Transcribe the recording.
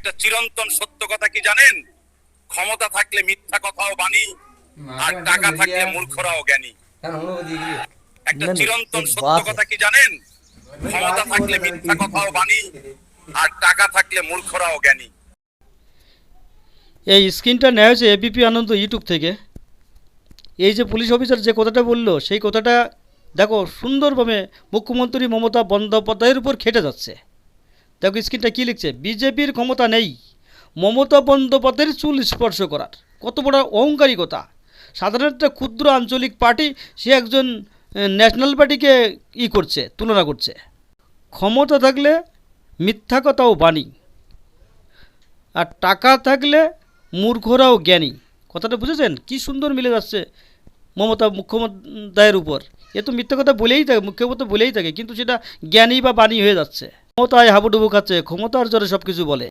একটা চিরন্তন সত্য কথা কি জানেন? ক্ষমতা থাকলে মিথ্যা কথাও বাণী আর টাকা থাকলে মূর্খরাও জ্ঞানী। একটা চিরন্তন এই সত্য কথা কি জানেন? ক্ষমতা থাকলে মিথ্যা কথাও বাণী আর টাকা থাকলে মূর্খরাও জ্ঞানী। এই স্ক্রিনটা নেওয়া হয়েছে এবিপি আনন্দ ইউটিউব থেকে। এই যে পুলিশ অফিসার যে কথাটা বলল সেই কথাটা দেখো সুন্দরভাবে মুখ্যমন্ত্রী মমতা বন্দ্যোপাধ্যায়ের উপর খেটে যাচ্ছে। দেখো স্ক্রিনটা কী লিখছে? বিজেপির ক্ষমতা নেই। মমতা বন্দ্যোপাধ্যায়ের চুল স্পর্শ করার। কত বড় অহংকারিকতা। সাধারণত একটা ক্ষুদ্র আঞ্চলিক পার্টি, সে একজন ন্যাশনাল পার্টিকে ই করছে, তুলনা করছে। ক্ষমতা থাকলে মিথ্যা কথাও বাণী। আর টাকা থাকলে মূর্খরাও জ্ঞানী। কথাটা বুঝেছেন? কি সুন্দর মিলে যাচ্ছে মমতা মুখ্যমন্ত্রীর উপর। এ তো মিথ্যা কথা বলেই থাকে মুখ্যমন্ত্রী বলেই থাকে, কিন্তু সেটা জ্ঞানী বা বাণী হয়ে যাচ্ছে। ক্ষমতায় হাবুডুবু খাচ্ছে ক্ষমতার জোরে সবকিছু বলে।